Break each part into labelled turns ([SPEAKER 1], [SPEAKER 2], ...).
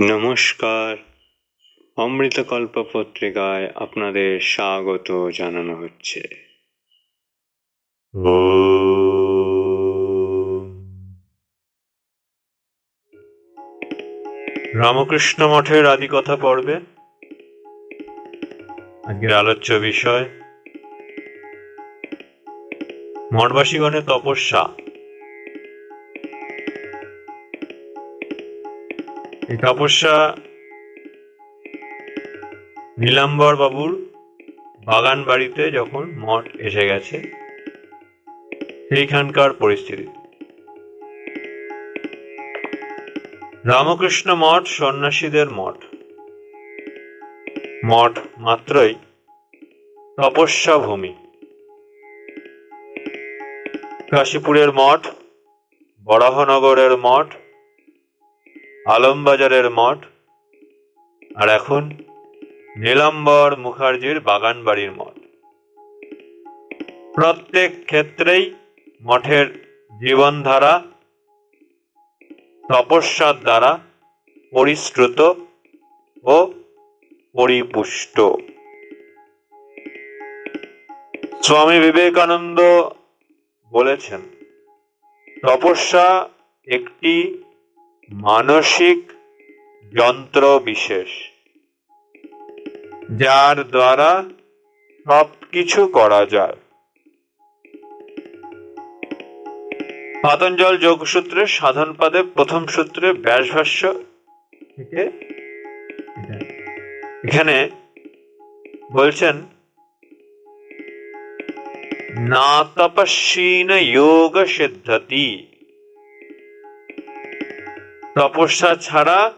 [SPEAKER 1] নমস্কার। অমৃতকল্প পত্রিকায় আপনাদের স্বাগত জানানো হচ্ছে। রামকৃষ্ণ মঠের আদিকথা পর্বে। আজকের আলোচ্য বিষয়, মঠবাসীগণের তপস্যা। এই তপস্যা নীলাম্বর বাবুর বাগান বাড়িতে যখন মঠ এসে গেছে, সেইখানকার পরিস্থিতি। রামকৃষ্ণ মঠ সন্ন্যাসীদের মঠ। মঠ মাত্রই তপস্যা ভূমি। কাশীপুরের মঠ, বরাহনগরের মঠ আলমবাজারের মঠ আর এখন নীলাম্বর মুখার্জির বাগান বাড়ির মঠ। প্রত্যেক ক্ষেত্রেই মঠের জীবনধারা, তপস্যার দ্বারা পরিশ্রুত ও পরিপুষ্ট। স্বামী বিবেকানন্দ বলেছেন, তপস্যা একটি মানসিক যন্ত্র বিশেষ যার দ্বারা সব কিছু করা যায়। পাতঞ্জল যোগসূত্রে সাধন পাদে প্রথম সূত্রে ব্যাসভাষ্য থেকে এখানে বলছেন, না তপস্বীন যোগ সিদ্ধতি তপস্যা ছাড়া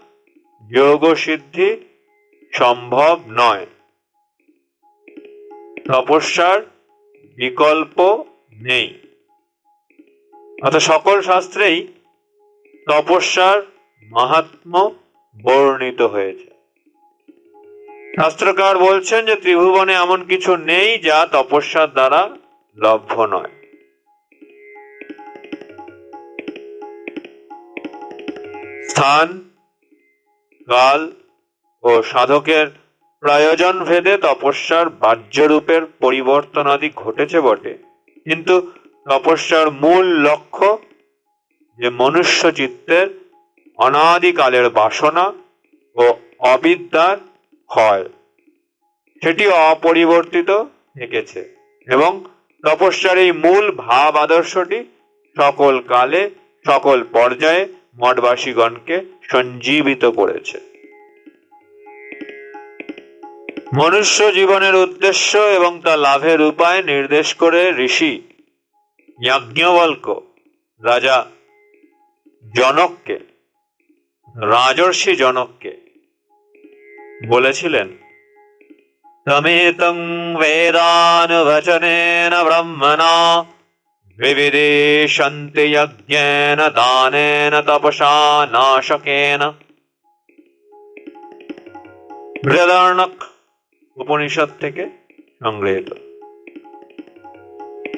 [SPEAKER 1] যোগ সিদ্ধি সম্ভব নয়। তপস্যার বিকল্প নেই। অর্থাৎ সকল শাস্ত্রেই তপস্যার মাহাত্ম বর্ণিত হয়েছে। শাস্ত্রকার বলছেন যে, ত্রিভুবনে এমন কিছু নেই যা তপস্যার দ্বারা লভ্য নয়। স্থান কাল ও সাধকের প্রয়োজন ভেদে তপস্যার বাহ্যরূপের পরিবর্তনাদি ঘটেছে বটে। কিন্তু তপস্যার মূল লক্ষ্য যে মনুষ্য চিত্তের অনাদিকালের বাসনা ও অবিদ্যার ক্ষয়, সেটি অপরিবর্তিত থেকেছে এবং তপস্যার এই মূল ভাব আদর্শটি সকল কালে, সকল পর্যায়ে মঠবাসীগণকে সঞ্জীবিত করেছে। মনুষ্য জীবনের উদ্দেশ্য এবং তা লাভের উপায় নির্দেশ করে ঋষি যাজ্ঞবল্ক রাজা জনককে, রাজর্ষি জনককে বলেছিলেন, তমেতং বেদানুবচনেন ব্রহ্মণা বিবিদেশন্তি যজ্ঞেন দানেন তপসা নাশকেন বৃহদারণক উপনিষদ থেকে সংগৃহীত।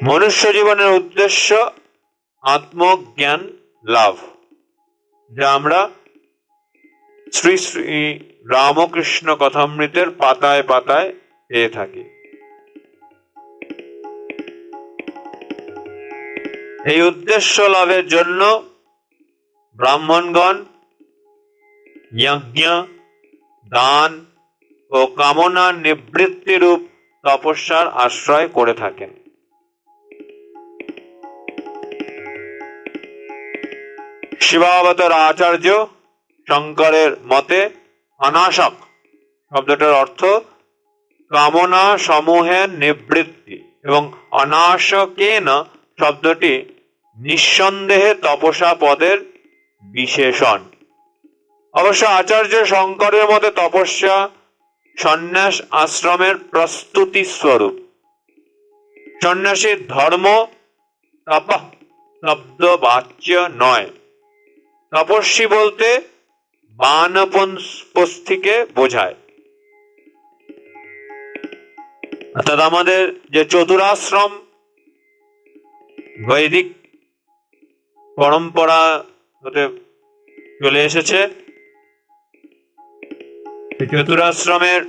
[SPEAKER 1] মনুষ্য জীবনের উদ্দেশ্য আত্মজ্ঞান, লাভ, যা আমরা শ্রী শ্রী রামকৃষ্ণ কথামৃতের পাতায় পাতায় পেয়ে থাকি। এই উদ্দেশ্য লাভের জন্য ব্রাহ্মণগণ যজ্ঞ, দান ও কামনার নিবৃত্তিরূপ তপস্যার আশ্রয় করে থাকেন। শিবাবতার আচার্য শঙ্করের মতে অনাশক শব্দটার অর্থ কামনা সমূহের নিবৃত্তি এবং অনাশকেন শব্দটি নিঃসন্দেহে তপসা পদের বিশেষণ। অবশ্য আচার্য শঙ্করের মতে তপস্যা সন্ন্যাস আশ্রমের প্রস্তুতি স্বরূপ। সন্ন্যাসীর ধর্ম তপ শব্দ বাচ্য নয়। তপস্বী বলতে বানপস্থিকে বোঝায়। অর্থাৎ আমাদের যে চতুরাশ্রম, বৈদিক পরম্পরা হতে চলে এসেছে। চতুরাশ্রমের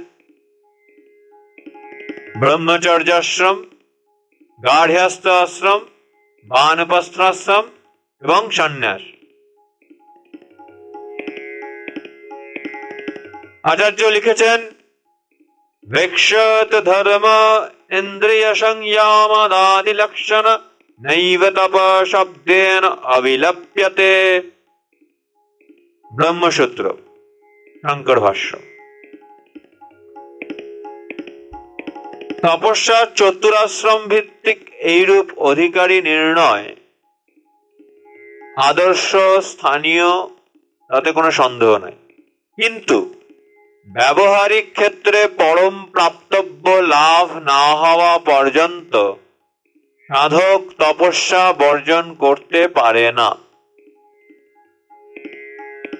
[SPEAKER 1] ব্রহ্মচর্যাশ্রম গার্হস্থ আশ্রম বানপ্রস্থাশ্রম এবং সন্ন্যাস। আচার্য লিখেছেন, ভিক্ষত ধর্ম ইন্দ্রিয় সংযমাদি লক্ষণ তপ শব্দেন অবিলপ্যতে ব্রহ্মসূত্র শঙ্কর ভাষ্য তপস্যার চতুরাশ্রম ভিত্তিক এইরূপ অধিকারী নির্ণয় আদর্শ স্থানীয় তাতে কোনো সন্দেহ নাই কিন্তু ব্যবহারিক ক্ষেত্রে পরম প্রাপ্তব্য লাভ না হওয়া পর্যন্ত সাধক তপস্যা বর্জন করতে পারে না।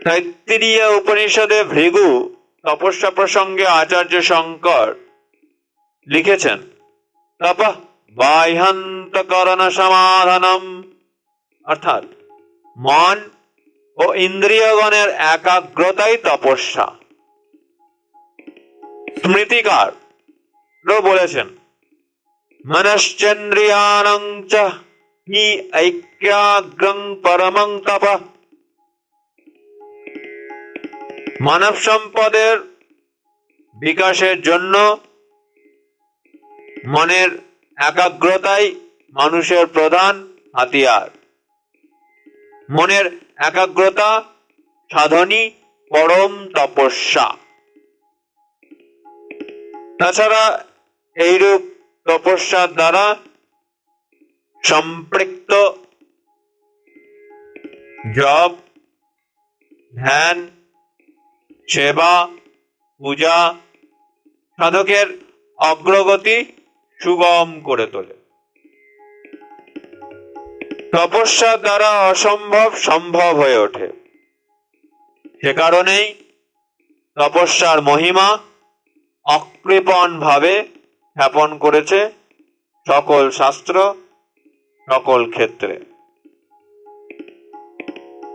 [SPEAKER 1] তৈত্তিরীয় উপনিষদে ভৃগু তপস্যা প্রসঙ্গে আচার্য শঙ্কর লিখেছেন, তপ বাহ্যান্তকরণ সমাধানম অর্থাৎ মন ও ইন্দ্রিয়গণের একাগ্রতাই তপস্যা। স্মৃতিকার বলেছেন তপ মানব সম্পদের বিকাশের জন্য মনের একাগ্রতাই মানুষের প্রধান হাতিয়ার মনের একাগ্রতা সাধনই পরম তপস্যা তাছাড়া এইরূপ তপস্যার দ্বারা সম্পৃক্ত। জপ, ধ্যান, সেবা, পূজা সাধকের অগ্রগতি সুগম করে তোলে। তপস্যার দ্বারা অসম্ভব সম্ভব হয়ে ওঠে। সে কারণেই তপস্যার মহিমা অকৃপণ ভাবে খ্যাপন করেছে সকল শাস্ত্র, সকল ক্ষেত্রে।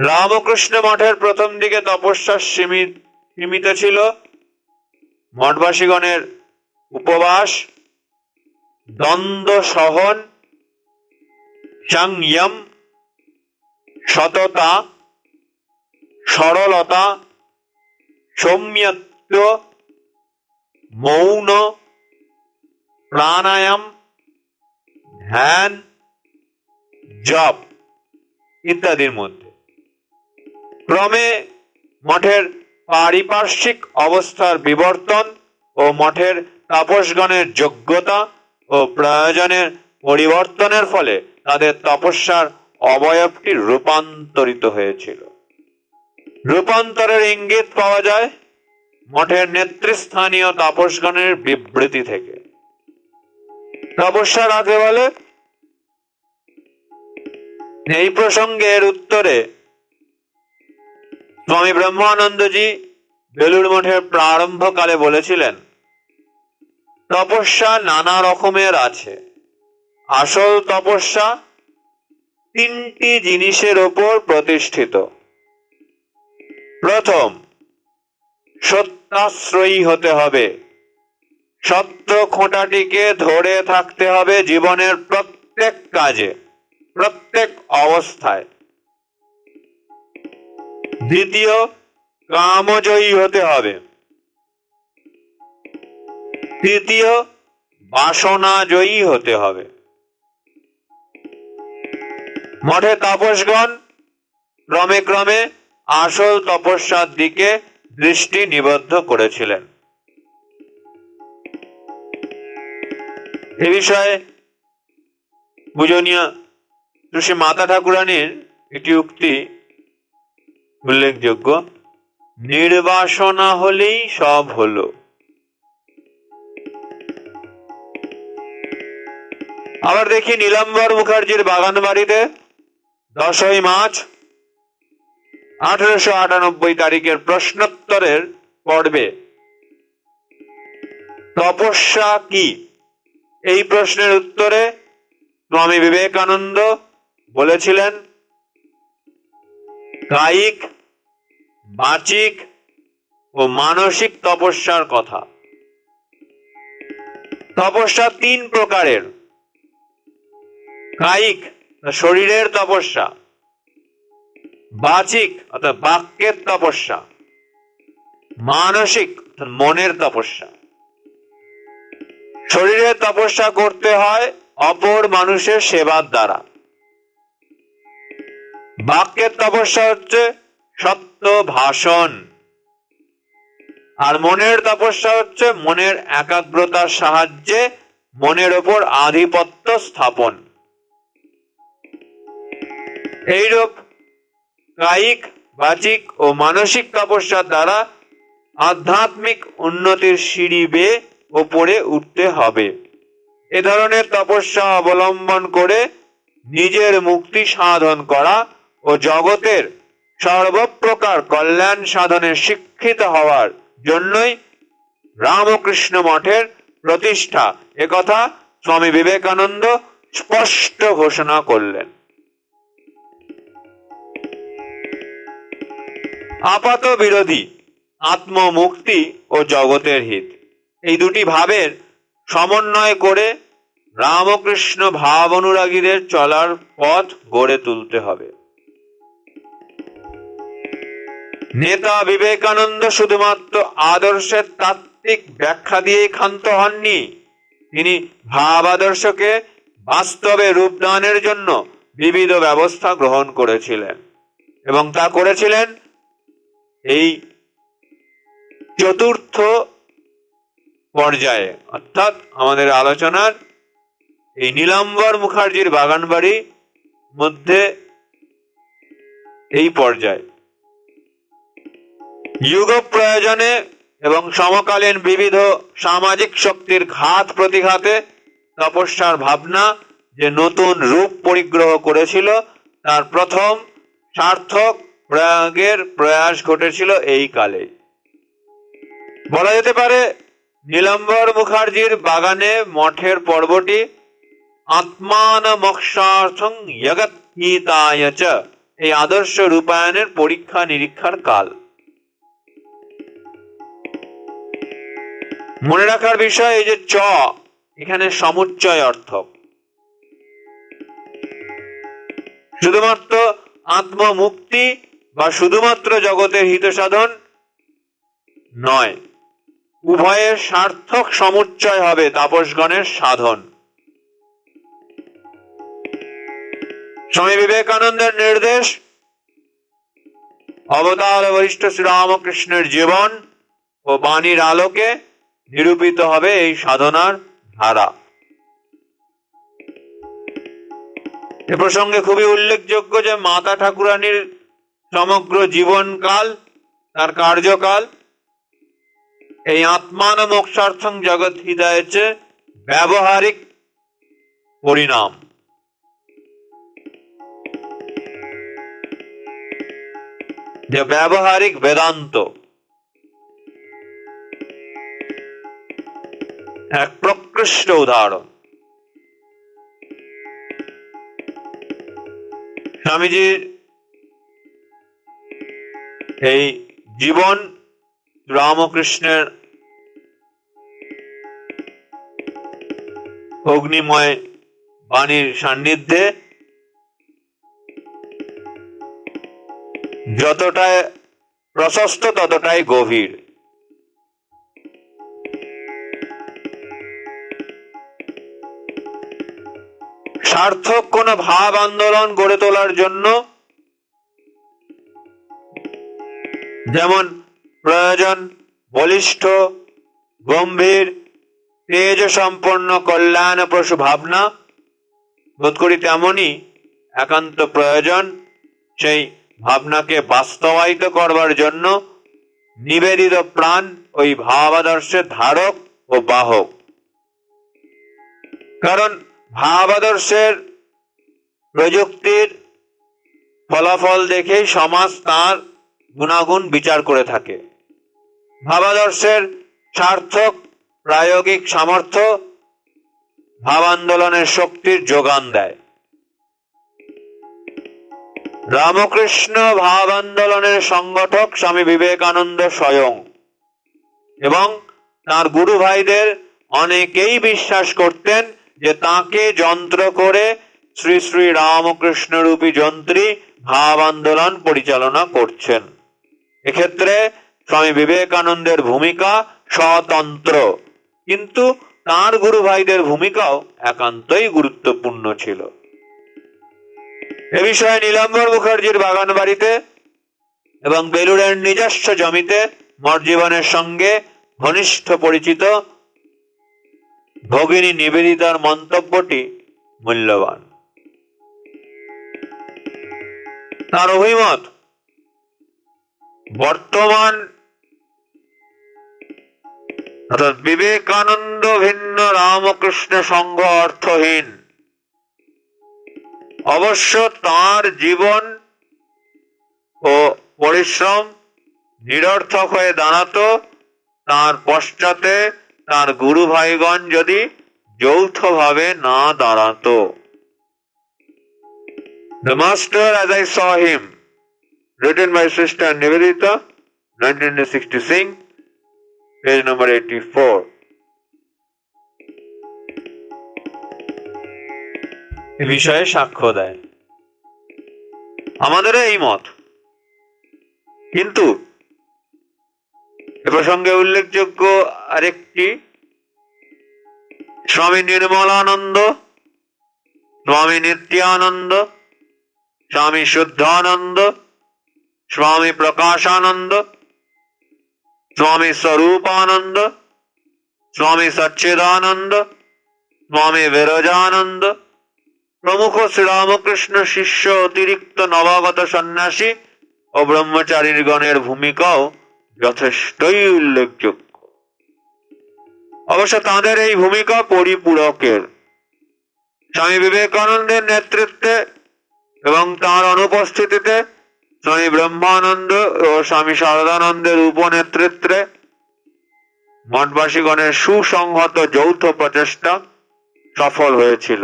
[SPEAKER 1] রামকৃষ্ণ মঠের প্রথম দিকে তপস্যা সীমিত সীমিত ছিল। মঠবাসীগণের উপবাস দ্বন্দ্ব সহন সংযম, সততা, সরলতা, সৌম্যত্ব, মৌন প্রাণায়াম, ধ্যান, জপ ইত্যাদির মধ্যে। ক্রমে মঠের পারিপার্শ্বিক অবস্থার বিবর্তন ও মঠের তাপসগণের যোগ্যতা ও প্রয়োজনের পরিবর্তনের ফলে তাদের তপস্যার অবয়বটি রূপান্তরিত হয়েছিল। রূপান্তরের ইঙ্গিত পাওয়া যায় মঠের নেতৃস্থানীয় তাপসগণের বিবৃতি থেকে। তপস্যা রাখে বলে। এই প্রসঙ্গের উত্তরে স্বামী ব্রহ্মানন্দজি বেলুড় মঠের প্রারম্ভকালে বলেছিলেন, তপস্যা নানা রকমের আছে। আসল তপস্যা তিনটি জিনিসের ওপর প্রতিষ্ঠিত। প্রথম, সত্যাশ্রয়ী হতে হবে। সত্য খোঁটাটিকে ধরে থাকতে হবে জীবনের প্রত্যেক কাজে, প্রত্যেক অবস্থায়। দ্বিতীয়, কামজয়ী হতে হবে। তৃতীয়, বাসনাজয়ী হতে হবে। মঠে তাপসগণ, ক্রমে ক্রমে আসল তপস্যার দিকে দৃষ্টি নিবদ্ধ করেছিলেন। এ বিষয়ে পূজনীয় শ্রী মাতা ঠাকুরানীর একটি উক্তি উল্লেখযোগ্য। নির্বাসনা হলেই সব হলো। আবার দেখি নীলাম্বর মুখার্জির বাগান বাড়িতে দশই মার্চ আঠারোশো আটানব্বই তারিখের প্রশ্নোত্তরের পর্বে তপস্যা কি? এই প্রশ্নের উত্তরে স্বামী বিবেকানন্দ বলেছিলেন, কায়িক, বাচিক ও মানসিক তপস্যার কথা। তপস্যা তিন প্রকারের। কায়িক শরীরের তপস্যা। বাচিক, অর্থাৎ বাক্যের তপস্যা। মানসিক মনের তপস্যা। শরীরের তপস্যা করতে হয় অপর মানুষের সেবার দ্বারা। বাক্যের তপস্যা হচ্ছে সত্য ভাষণ। আর মনের তপস্যা হচ্ছে মনের একাগ্রতার সাহায্যে মনের ওপর আধিপত্য স্থাপন। এইরূপ কায়িক, বাচিক ও মানসিক তপস্যার দ্বারা আধ্যাত্মিক উন্নতির সিঁড়ি বেয়ে ওপরে উঠতে হবে। এ ধরনের তপস্যা অবলম্বন করে নিজের মুক্তি সাধন করা ও জগতের সর্বপ্রকার কল্যাণ সাধনে শিক্ষিত হওয়ার জন্যই রামকৃষ্ণ মঠের প্রতিষ্ঠা। একথা স্বামী বিবেকানন্দ স্পষ্ট ঘোষণা করলেন। আপাত বিরোধী আত্মমুক্তি ও জগতের হিত। এই দুটি ভাবের সমন্বয় করে রামকৃষ্ণ ভাব অনুরাগীদের চলার পথ গড়ে তুলতে হবে। নেতা বিবেকানন্দ শুধুমাত্র আদর্শের তাত্ত্বিক ব্যাখ্যা দিয়েই ক্ষান্ত হননি, তিনি ভাব আদর্শকে বাস্তবে রূপদানের জন্য বিবিধ ব্যবস্থা গ্রহণ করেছিলেন এবং তা করেছিলেন এই চতুর্থ পর্যায়ে। অর্থাৎ আমাদের আলোচনার এই নীলাম্বর মুখার্জির বাগানবাড়ি মধ্যে এই পর্যায়ে। যুগ প্রয়োজনে এবং সমকালীন বিবিধ সামাজিক শক্তির ঘাত প্রতিঘাতে তপস্যার ভাবনা যে নতুন রূপ পরিগ্রহ করেছিল, তার প্রথম সার্থক প্রয়োগের প্রয়াস ঘটেছিল এই কালে। বলা যেতে পারে নীলাম্বর মুখার্জির বাগানে মঠের পর্বটি আত্মান মক্ষার্থং এই আদর্শ রূপায়ণের পরীক্ষা নিরীক্ষার কাল। মনে রাখার বিষয় এই যে চ, এখানে সমুচ্চয় অর্থ। শুধুমাত্র আত্মমুক্তি বা শুধুমাত্র জগতের হিত সাধন নয়। উভয়ের সার্থক সমুচ্চয় হবে তাপসগণের সাধন। স্বামী বিবেকানন্দের নির্দেশ, অবতার বরিষ্ঠ শ্রীরামকৃষ্ণের জীবন ও বাণীর আলোকে নিরূপিত হবে এই সাধনার ধারা। এ প্রসঙ্গে খুবই উল্লেখযোগ্য যে মাতা ঠাকুরানীর সমগ্র জীবনকাল, তার কার্যকাল এই আত্মান মোক্ষার্থং জগৎ হৃদয়েছে ব্যবহারিক পরিণাম। যে ব্যবহারিক বেদান্ত। এক প্রকৃষ্ট উদাহরণ। স্বামীজির এই জীবন রামকৃষ্ণের অগ্নিময় বাণীর সান্নিধ্যে যতটাই প্রশস্ত, ততটাই গভীর। সার্থক কোন ভাব আন্দোলন গড়ে তোলার জন্য যেমন প্রয়োজন, বলিষ্ঠ, গম্ভীর তেজ সম্পন্ন কল্যাণ প্রসু ভাবনা। বোধ করি তেমনই একান্ত প্রয়োজন সেই ভাবনাকে বাস্তবায়িত করবার জন্য। নিবেদিত প্রাণ ওই ভাবাদর্শের ধারক ও বাহক। কারণ ভাবাদর্শের প্রযুক্তির ফলাফল দেখেই সমাজ তার গুণাগুণ বিচার করে থাকে। ভাবাদর্শের সার্থক প্রায়োগিক সামর্থ্য ভাব আন্দোলনের শক্তির যোগান দেয়। রামকৃষ্ণ ভাব আন্দোলনের সংগঠক স্বামী বিবেকানন্দ স্বয়ং এবং তার গুরু ভাইদের অনেকেই বিশ্বাস করতেন যে তাকে যন্ত্র করে শ্রী শ্রী রামকৃষ্ণ রূপী যন্ত্রী ভাব আন্দোলন পরিচালনা করছেন। এক্ষেত্রে স্বামী বিবেকানন্দের ভূমিকা স্বতন্ত্র। কিন্তু তার গুরু ভাইদের ভূমিকাও একান্তই গুরুত্বপূর্ণ ছিল। এ বিষয়ে নীলাম্বর মুখার্জির বাগান বাড়িতে এবং বেলুড়ের নিজস্ব জমিতে মরজীবনের সঙ্গে ঘনিষ্ঠ পরিচিত ভগিনী নিবেদিতার মন্তব্যটি মূল্যবান। তার অভিমত, বর্তমান অর্থাৎ বিবেকানন্দ ভিন্ন রামকৃষ্ণ সংঘ অর্থহীন। অবশ্য তার জীবন ও পরিশ্রম নিরর্থক হয়ে দাঁড়াতো তার পশ্চাতে তার গুরু ভাইগণ যদি যৌথভাবে না দাঁড়াতো। The Master as I saw him, written by Sister Nivedita, 1966, page number 84. বিষয়ে সাক্ষ্য দেয় আমাদেরও এই মত কিন্তু এ প্রসঙ্গে উল্লেখযোগ্য আরেকটি স্বামী নির্মলানন্দ স্বামী নিত্যানন্দ, স্বামী শুদ্ধানন্দ, স্বামী প্রকাশানন্দ স্বামী স্বরূপানন্দ স্বামী সচ্চিদানন্দ স্বামী বিরজানন্দ প্রমুখ শ্রীরামকৃষ্ণ শিষ্য অতিরিক্ত নবাগত সন্ন্যাসী ও ব্রহ্মচারীর গণের ভূমিকাও যথেষ্টই উল্লেখযোগ্য অবশ্য তাদের এই ভূমিকা পরিপূরকের স্বামী বিবেকানন্দের নেতৃত্বে এবং তার অনুপস্থিতিতে স্বামী ব্রহ্মানন্দ ও স্বামী শারদানন্দের উপনেতৃত্বে মঠবাসীগণের সুসংহত যৌথ প্রচেষ্টা সফল হয়েছিল।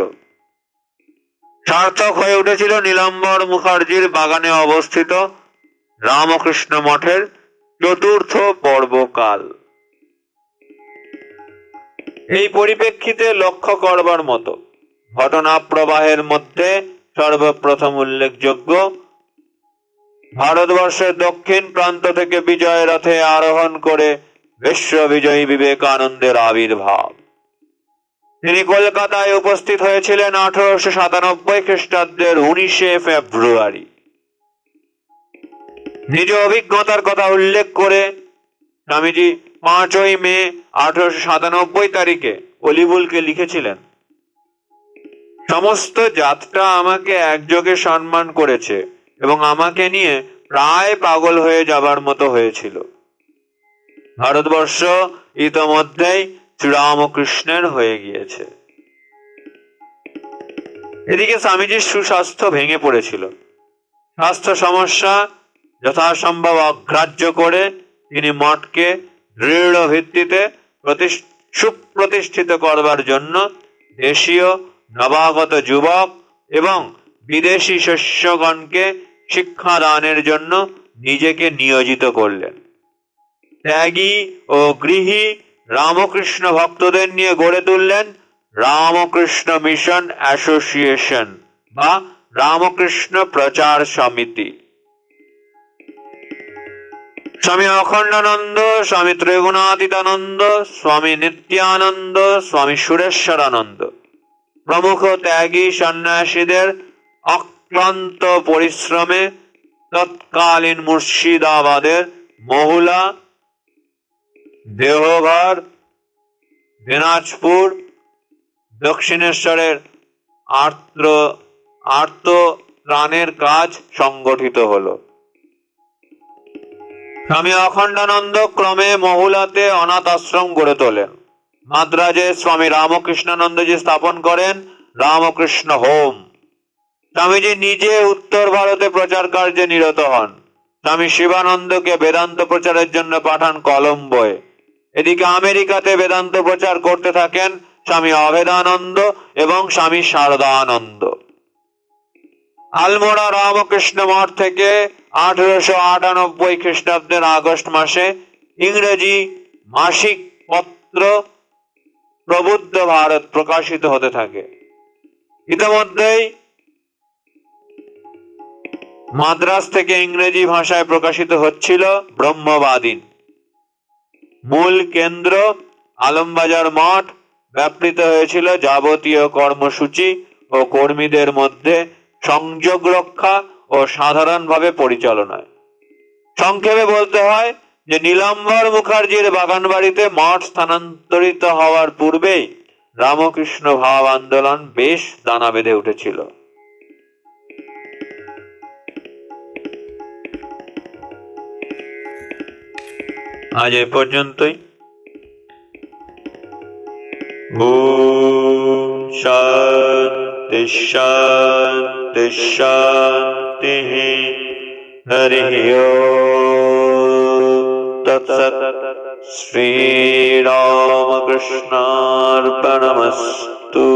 [SPEAKER 1] সার্থক হয়ে উঠেছিল নীলাম্বর মুখার্জির বাগানে অবস্থিত রামকৃষ্ণ মঠের চতুর্থ পর্বকাল। এই পরিপ্রেক্ষিতে লক্ষ্য করবার মতো ঘটনা প্রবাহের মধ্যে সর্বপ্রথম উল্লেখযোগ্য ভারতবর্ষের দক্ষিণ প্রান্ত থেকে বিজয় রথে আরোহণ করে বিশ্ব বিজয়ী বিবেকানন্দের আবির্ভাব। তিনি কলকাতায় উপস্থিত হয়েছিলেন আঠারোশো সাতানব্বই খ্রিস্টাব্দের উনিশে ফেব্রুয়ারি। নিজ অভিজ্ঞতার কথা উল্লেখ করে স্বামীজি পাঁচই মে আঠারোশো সাতানব্বই তারিখে অলিবুলকে লিখেছিলেন, সমস্ত জাতটা আমাকে একযোগে সম্মান করেছে। এবং আমাকে নিয়ে প্রায় পাগল হয়ে যাবার মতো হয়েছিল। ভারতবর্ষ ইতোমধ্যেই শ্রীরামকৃষ্ণের হয়ে গিয়েছে। এদিকে স্বামীজির সুস্বাস্থ্য ভেঙে পড়েছিল। স্বাস্থ্য সমস্যা যথাসম্ভব অগ্রাহ্য করে তিনি মঠকে দৃঢ় ভিত্তিতে প্রতিষ্ঠ- সুপ্রতিষ্ঠিত করবার জন্য দেশীয়, নবাগত যুবক এবং বিদেশি শিষ্যগণকে শিক্ষাদানের জন্য নিজেকে নিয়োজিত করলেন। ত্যাগী ও গৃহী রামকৃষ্ণ ভক্তদের নিয়ে গড়ে তুললেন রামকৃষ্ণ মিশন অ্যাসোসিয়েশন বা রামকৃষ্ণ প্রচার সমিতি। স্বামী অখণ্ডানন্দ, স্বামী ত্রিগুণাতীতানন্দ, স্বামী নিত্যানন্দ, স্বামী সুরেশ্বরানন্দ। প্রমুখ ত্যাগী সন্ন্যাসীদের অক্লান্ত পরিশ্রমে তৎকালীন মুর্শিদাবাদের মহুলা দেহঘর দিনাজপুর, দক্ষিণেশ্বরের আর্দ্র আর্ত ত্রাণের কাজ সংগঠিত হলো। স্বামী অখণ্ডানন্দ ক্রমে মহুলাতে অনাথ আশ্রম গড়ে তোলেন। মাদ্রাজে স্বামী রামকৃষ্ণানন্দজি স্থাপন করেন রামকৃষ্ণ হোম। স্বামীজি নিজে উত্তর ভারতে প্রচার কার্যে নিরত হন। স্বামী শিবানন্দকে বেদান্ত প্রচারের জন্য পাঠান কলম্বোয়। এদিকে আমেরিকাতে বেদান্ত প্রচার করতে থাকেন স্বামী অভেদানন্দ এবং স্বামী শারদানন্দ। আলমোড়া রামকৃষ্ণ মঠ থেকে আঠারোশো আটানব্বই খ্রিস্টাব্দের আগস্ট মাসে ইংরেজি মাসিক পত্র প্রবুদ্ধ ভারত প্রকাশিত হতে থাকে। ইতিমধ্যেই মাদ্রাজ থেকে ইংরেজি ভাষায় প্রকাশিত হচ্ছিল ব্রহ্মবাদীন। মূল কেন্দ্র আলমবাজার মঠ ব্যাপৃত হয়েছিল যাবতীয় কর্মসূচি ও কর্মীদের মধ্যে সংযোগ রক্ষা ও সাধারণভাবে পরিচালনায়। সংক্ষেপে বলতে হয় যে নীলাম্বর মুখার্জির বাগানবাড়িতে মঠ স্থানান্তরিত হওয়ার পূর্বেই রামকৃষ্ণ ভাব আন্দোলন বেশ দানা বেঁধে উঠেছিল। আজ এ পর্যন্তই। ওম শান্তি শান্তি শান্তি হরি তৎসৎ শ্রীরামকৃষ্ণার্পণমস্তু।